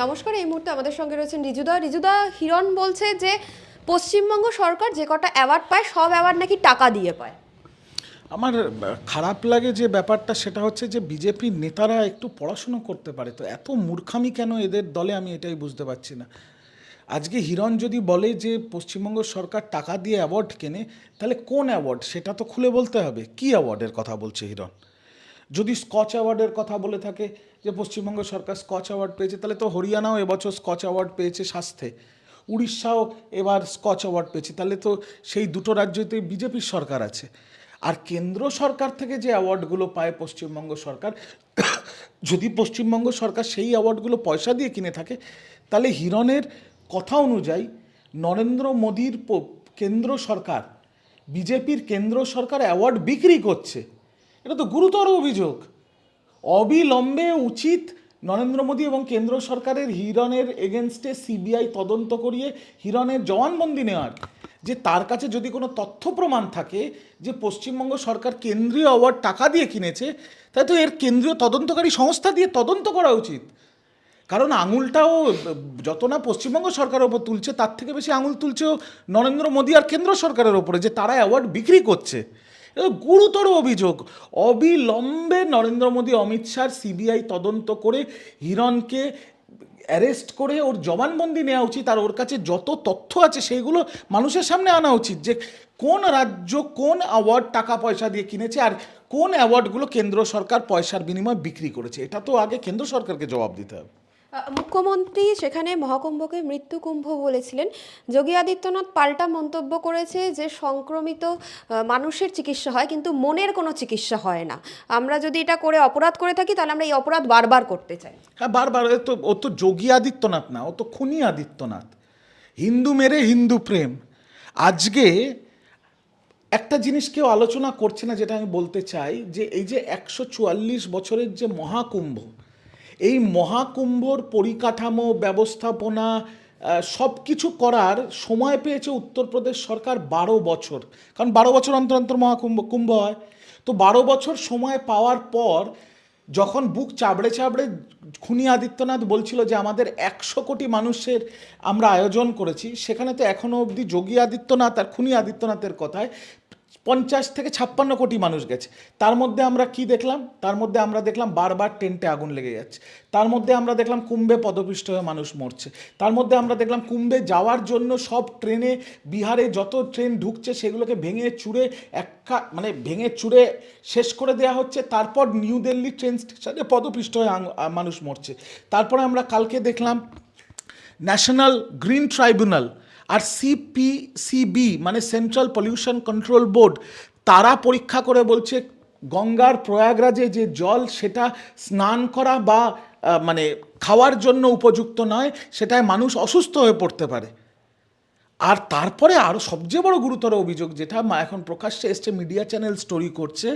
নমস্কার, এই মুহূর্তে আমাদের সঙ্গে রয়েছেন রিজুদা। রিজুদা, হিরণ বলছে যে পশ্চিমবঙ্গ সরকার যে কটা অ্যাওয়ার্ড পায়, সব অ্যাওয়ার্ড নাকি টাকা দিয়ে পায়। আমার খারাপ লাগে যে ব্যাপারটা, সেটা হচ্ছে যে বিজেপির নেতারা একটু পড়াশুনো করতে পারে। তো এত মূর্খামি কেন এদের দলে, আমি এটাই বুঝতে পারছি না। আজকে হিরণ যদি বলে যে পশ্চিমবঙ্গ সরকার টাকা দিয়ে অ্যাওয়ার্ড কেনে, তাহলে কোন অ্যাওয়ার্ড সেটা তো খুলে বলতে হবে। কি অ্যাওয়ার্ডের কথা বলছে হিরণ? যদি স্কচ অ্যাওয়ার্ডের কথা বলে থাকে যে পশ্চিমবঙ্গ সরকার স্কচ অ্যাওয়ার্ড পেয়েছে, তাহলে তো হরিয়ানাও এবছর স্কচ অ্যাওয়ার্ড পেয়েছে স্বাস্থ্যে। উড়িষ্যাও এবার স্কচ অ্যাওয়ার্ড পেয়েছে। তাহলে তো সেই দুটো রাজ্যতেই বিজেপির সরকার আছে। আর কেন্দ্র সরকার থেকে যে অ্যাওয়ার্ডগুলো পায় পশ্চিমবঙ্গ সরকার, যদি পশ্চিমবঙ্গ সরকার সেই অ্যাওয়ার্ডগুলো পয়সা দিয়ে কিনে থাকে, তাহলে হিরণের কথা অনুযায়ী নরেন্দ্র মোদীর কেন্দ্র সরকার, বিজেপির কেন্দ্র সরকার অ্যাওয়ার্ড বিক্রি করছে। এটা তো গুরুতর অভিযোগ। অবিলম্বে উচিত নরেন্দ্র মোদী এবং কেন্দ্র সরকারের হিরণের এগেনস্টে সিবিআই তদন্ত করিয়ে হিরণের জবানবন্দি নেওয়ার। যে তার কাছে যদি কোনো তথ্য প্রমাণ থাকে যে পশ্চিমবঙ্গ সরকার কেন্দ্রীয় অ্যাওয়ার্ড টাকা দিয়ে কিনেছে তাই তো এর কেন্দ্রীয় তদন্তকারী সংস্থা দিয়ে তদন্ত করা উচিত। কারণ আঙুলটাও যত না পশ্চিমবঙ্গ সরকারের ওপর তুলছে, তার থেকে বেশি আঙুল তুলছেও নরেন্দ্র মোদী আর কেন্দ্র সরকারের ওপরে যে তারা অ্যাওয়ার্ড বিক্রি করছে। গুরুতর অভিযোগ। অবিলম্বে নরেন্দ্র মোদী, অমিত শাহ, সিবিআই তদন্ত করে হিরণকে অ্যারেস্ট করে ওর জবানবন্দি নেওয়া উচিত আর ওর কাছে যত তথ্য আছে সেইগুলো মানুষের সামনে আনা উচিত যে কোন রাজ্য কোন অ্যাওয়ার্ড টাকা পয়সা দিয়ে কিনেছে আর কোন অ্যাওয়ার্ডগুলো কেন্দ্র সরকার পয়সার বিনিময়ে বিক্রি করেছে। এটা তো আগে কেন্দ্র সরকারকে জবাব দিতে হবে। মুখ্যমন্ত্রী সেখানে মহাকুম্ভকে মৃত্যু কুম্ভ বলেছিলেন। যোগী আদিত্যনাথ পাল্টা মন্তব্য করেছে যে সংক্রমিত মানুষের চিকিৎসা হয় কিন্তু মনের কোনো চিকিৎসা হয় না। আমরা যদি এটা করে অপরাধ করে থাকি, তাহলে আমরা এই অপরাধ বারবার করতে চাই। হ্যাঁ বারবার। তো ও তো যোগী আদিত্যনাথ না, ও তো খুনি আদিত্যনাথ। হিন্দু মেরে হিন্দু প্রেম। আজকে একটা জিনিস কেউ আলোচনা করছে না, যেটা আমি বলতে চাই যে এই যে একশো চুয়াল্লিশ বছরের যে মহাকুম্ভ এই মহাকুম্ভর পরিকাঠামো, ব্যবস্থাপনা সব কিছু করার সময় পেয়েছে উত্তরপ্রদেশ সরকার বারো বছর। কারণ বারো বছর অন্তর অন্তর মহাকুম্ভ, কুম্ভ হয়। তো বারো বছর সময় পাওয়ার পর যখন বুক চাবড়ে চাবড়ে খুনি আদিত্যনাথ বলছিল যে আমাদের একশো কোটি মানুষের আমরা আয়োজন করেছি, সেখানে তো এখনও অবধি যোগী আদিত্যনাথ আর খুনি আদিত্যনাথের কথায় পঞ্চাশ থেকে ছাপ্পান্ন কোটি মানুষ গেছে। তার মধ্যে আমরা কি দেখলাম? তার মধ্যে আমরা দেখলাম বারবার টেন্টে আগুন লেগে যাচ্ছে। তার মধ্যে আমরা দেখলাম কুম্ভে পদপিষ্ট হয়ে মানুষ মরছে। তার মধ্যে আমরা দেখলাম কুম্ভে যাওয়ার জন্য সব ট্রেনে, বিহারে যত ট্রেন ঢুকছে সেগুলোকে ভেঙে চুড়ে একা মানে ভেঙে চুড়ে শেষ করে দেওয়া হচ্ছে। তারপর নিউ দিল্লি ট্রেন স্টেশনে পদপিষ্ট হয়ে মানুষ মরছে। তারপরে আমরা কালকে দেখলাম ন্যাশনাল গ্রিন ট্রাইব্যুনাল আর সিপি সিবি মানে সেন্ট্রাল পলিউশন কন্ট্রোল বোর্ড তারা পরীক্ষা করে বলছে গঙ্গার প্রয়াগরাজে যে জল, সেটা স্নান করা বা মানে খাওয়ার জন্য উপযুক্ত নয়, সেটায় মানুষ অসুস্থ হয়ে পড়তে পারে। আর তারপরে আরও সবচেয়ে বড় গুরুতর অভিযোগ যেটা মা এখন প্রকাশ্যে এসছে, মিডিয়া চ্যানেল স্টোরি করছে,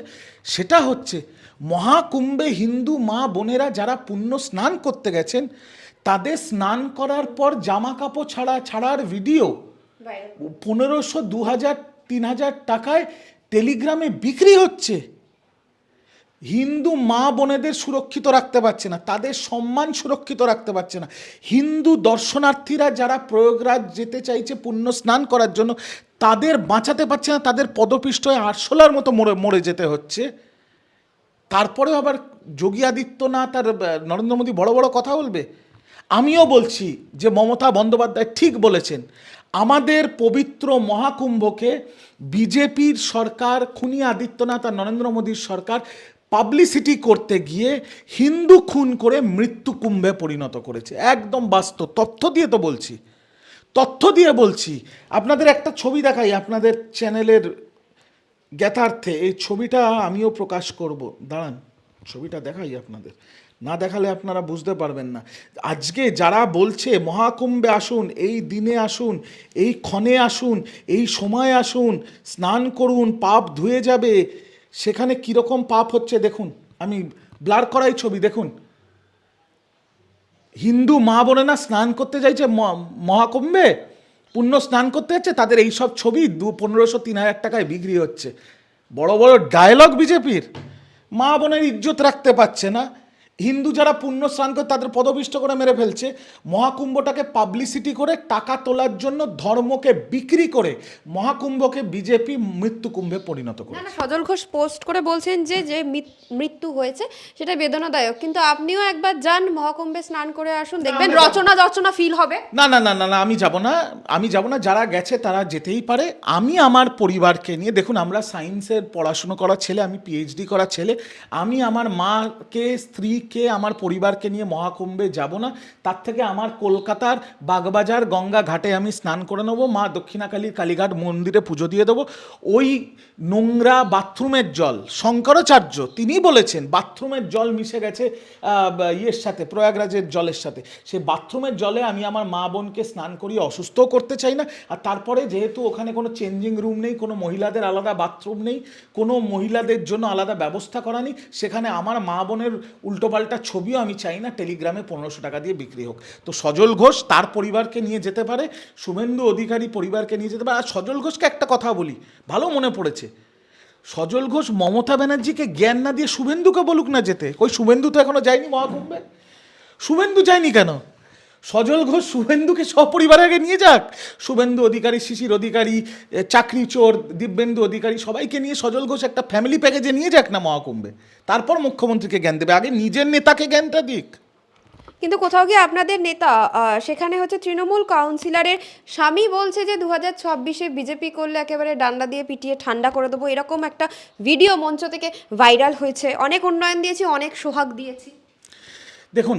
সেটা হচ্ছে মহাকুম্ভে হিন্দু মা বোনেরা যারা পুণ্য স্নান করতে গেছেন তাদের স্নান করার পর জামা কাপড় ছাড়া ছাড়ার ভিডিও পনেরোশো দু হাজার তিন হাজার টাকায় টেলিগ্রামে বিক্রি হচ্ছে। হিন্দু মা বোনেদের সুরক্ষিত রাখতে পারছে না তাদের সম্মান সুরক্ষিত রাখতে পারছে না। হিন্দু দর্শনার্থীরা যারা প্রয়োগরাজ যেতে চাইছে পুণ্য স্নান করার জন্য তাদের বাঁচাতে পারছে না তাদের পদপিষ্ট হয়ে আরশোলার মতো মরে মরে যেতে হচ্ছে। তারপরে আবার যোগী আদিত্যনাথ আর নরেন্দ্র মোদী বড় বড় কথা বলবে? আমিও বলছি যে মমতা বন্দ্যোপাধ্যায় ঠিক বলেছেন। আমাদের পবিত্র মহাকুম্ভকে বিজেপির সরকার, খুনি আদিত্যনাথ আর নরেন্দ্র মোদীর সরকার পাবলিসিটি করতে গিয়ে হিন্দু খুন করে মৃত্যু কুম্ভে পরিণত করেছে। একদম বাস্তব। তথ্য দিয়ে তো বলছি। তথ্য দিয়ে বলছি। আপনাদের একটা ছবি দেখাই, আপনাদের চ্যানেলের জ্ঞাতার্থে। এই ছবিটা আমিও প্রকাশ করব। দাঁড়ান, ছবিটা দেখাই আপনাদের। না দেখালে আপনারা বুঝতে পারবেন না। আজকে যারা বলছে, মহাকুম্ভে আসুন, এই দিনে আসুন, এই ক্ষণে আসুন, এই সময় আসুন, স্নান করুন, পাপ ধুয়ে যাবে, সেখানে কীরকম পাপ হচ্ছে দেখুন। আমি ব্লার করাই ছবি, দেখুন। হিন্দু মা বোনেরা স্নান করতে চাইছে মহাকুম্ভে? পুণ্য স্নান করতে যাচ্ছে, তাদের এই সব ছবি দু, পনেরোশো, তিন হাজার টাকায় বিক্রি হচ্ছে। বড় বড় ডায়লগ বিজেপির। মা বোনের ইজ্জত রাখতে পারছে না। হিন্দু যারা পুণ্য স্নান করে তাদের পদপিষ্ট করে মেরে ফেলছে মহাকুম্ভটাকে পাবলিসিটি করে টাকা তোলার জন্য ধর্মকে বিক্রি করে মহাকুম্ভকে বিজেপি মৃত্যুকুম্ভে পরিণত করে না না সজল ঘোষ পোস্ট করে বলছেন যে যে মৃত্যু হয়েছে সেটা বেদনাদায়ক। কিন্তু আপনিও একবার যান মহাকুম্ভে স্নান করে আসুন দেখবেন রচনা রচনা ফিল হবে। না না না না না আমি যাব না আমি যাব না যারা গেছে তারা যেতেই পারে। আমি আমার পরিবারকে নিয়ে দেখুন আমরা সায়েন্সের পড়াশুনো করা ছেলে আমি পিএইচডি করা ছেলে আমি আমার মাকে স্ত্রীকে আমার পরিবারকে নিয়ে মহাকুম্ভে যাব না? তার থেকে আমার কলকাতার বাগবাজার গঙ্গা ঘাটে আমি স্নান করে নেব, মা দক্ষিণাকালীর কালীঘাট মন্দিরে পুজো দিয়ে দেবো। ওই নোংরা বাথরুমের জল, শঙ্করাচার্য তিনি বলেছেন, বাথরুমের জল মিশে গেছে ইয়ের সাথে, প্রয়াগরাজের জলের সাথে। সেই বাথরুমের জলে আমি আমার মা বোনকে স্নান করিয়ে অসুস্থও করতে চাই না। আর তারপরে যেহেতু ওখানে কোনো চেঞ্জিং রুম নেই, কোনো মহিলাদের আলাদা বাথরুম নেই, কোনো মহিলাদের জন্য আলাদা ব্যবস্থা করা নেই, সেখানে আমার মা বোনের উল্টোপাল্টা ছবিও আমি চাই না, টেলিগ্রামে পনেরোশো টাকা দিয়ে বিক্রি হোক। তো সজল ঘোষ তার পরিবারকে নিয়ে যেতে পারে, শুভেন্দু অধিকারী পরিবারকে নিয়ে যেতে পারে, আর সজল ঘোষকে একটা কথা বলি, ভালো মনে পড়েছে। সজল ঘোষ মমতা ব্যানার্জিকে জ্ঞান না দিয়ে শুভেন্দুকে বলুক না যেতে ওই শুভেন্দু তো এখনও যায়নি মহাকুম্ভে? শুভেন্দু যায়নি কেন? সজল ঘোষ শুভেন্দুকে সপরিবারে আগে নিয়ে যাক। শুভেন্দু অধিকারী শিশির অধিকারী চাকরি চোর দিব্যেন্দু অধিকারী সবাইকে নিয়ে সজল ঘোষ একটা ফ্যামিলি প্যাকেজে নিয়ে যাক না মহাকুম্ভে। তারপর মুখ্যমন্ত্রীকে জ্ঞান দেবে। আগে নিজের নেতাকে জ্ঞানটা দিক। কিন্তু কোথাও গিয়ে আপনাদের নেতা সেখানে হচ্ছে তৃণমূল কাউন্সিলরের স্বামী বলছে যে দু হাজার ছাব্বিশে বিজেপি করলে একেবারে ডান্ডা দিয়ে পিটিয়ে ঠান্ডা করে দেবো। এরকম একটা ভিডিও মঞ্চ থেকে ভাইরাল হয়েছে। অনেক উন্নয়ন দিয়েছি অনেক সোহাগ দিয়েছি। দেখুন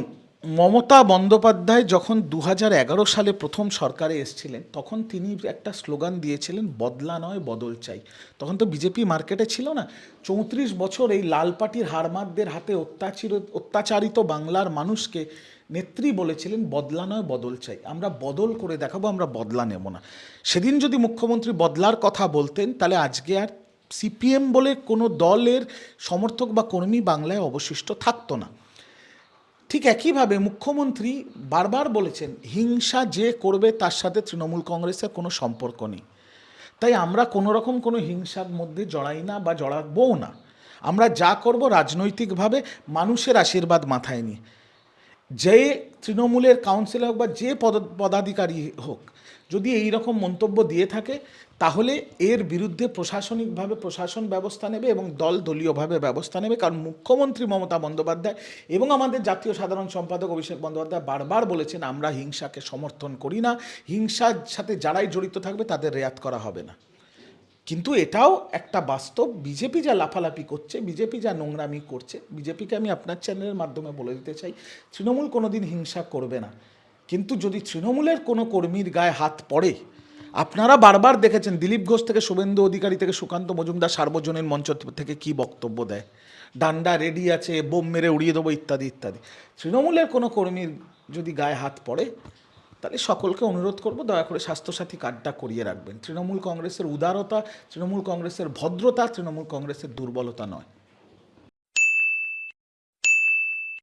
মমতা বন্দ্যোপাধ্যায় যখন দু সালে প্রথম সরকারে এসেছিলেন, তখন তিনি একটা স্লোগান দিয়েছিলেন, বদলা নয়, বদল চাই। তখন তো বিজেপি মার্কেটে ছিল না। চৌত্রিশ বছর এই লাল পার্টির হারমাদদের হাতে অত্যাচির, অত্যাচারিত বাংলার মানুষকে নেত্রী বলেছিলেন, বদলা নয়, বদল চাই। আমরা বদল করে দেখাবো, আমরা বদলা নেব না। সেদিন যদি মুখ্যমন্ত্রী বদলার কথা বলতেন, তাহলে আজকে আর সিপিএম বলে কোনো দলের সমর্থক বা কর্মী বাংলায় অবশিষ্ট থাকতো না। ঠিক একইভাবে মুখ্যমন্ত্রী বারবার বলেছেন, হিংসা যে করবে তার সাথে তৃণমূল কংগ্রেসের কোনো সম্পর্ক নেই। তাই আমরা কোনো রকম কোনো হিংসার মধ্যে জড়াই না বা জড়াবও না। আমরা যা করব রাজনৈতিকভাবে মানুষের আশীর্বাদ মাথায় নিয়ে। যে তৃণমূলের কাউন্সিলর হোক বা যে পদ, পদাধিকারী হোক যদি এই রকম মন্তব্য দিয়ে থাকে, তাহলে এর বিরুদ্ধে প্রশাসনিকভাবে প্রশাসন ব্যবস্থা নেবে এবং দল দলীয়ভাবে ব্যবস্থা নেবে। কারণ মুখ্যমন্ত্রী মমতা বন্দ্যোপাধ্যায় এবং আমাদের জাতীয় সাধারণ সম্পাদক অভিষেক বন্দ্যোপাধ্যায় বারবার বলেছেন, আমরা হিংসাকে সমর্থন করি না। হিংসার সাথে যারাই জড়িত থাকবে, তাদের রেয়াত করা হবে না। কিন্তু এটাও একটা বাস্তব। বিজেপি যা লাফালাফি করছে, বিজেপি যা নোংরামি করছে, বিজেপিকে আমি আপনার চ্যানেলের মাধ্যমে বলে দিতে চাই, তৃণমূল কোনোদিন হিংসা করবে না। কিন্তু যদি তৃণমূলের কোনো কর্মীর গায়ে হাত পড়ে, আপনারা বারবার দেখেছেন দিলীপ ঘোষ থেকে শুভেন্দু অধিকারী থেকে সুকান্ত মজুমদার সার্বজনীন মঞ্চ থেকে কি বক্তব্য দেয়? ডান্ডা রেডি আছে, বোম মেরে উড়িয়ে দেবো ইত্যাদি ইত্যাদি। তৃণমূলের কোনো কর্মীর যদি গায়ে হাত পড়ে, তাহলে সকলকে অনুরোধ করব, দয়া করে স্বাস্থ্যসাথী কার্ডটা করিয়ে রাখবেন। তৃণমূল কংগ্রেসের উদারতা, তৃণমূল কংগ্রেসের ভদ্রতা, তৃণমূল কংগ্রেসের দুর্বলতা নয়।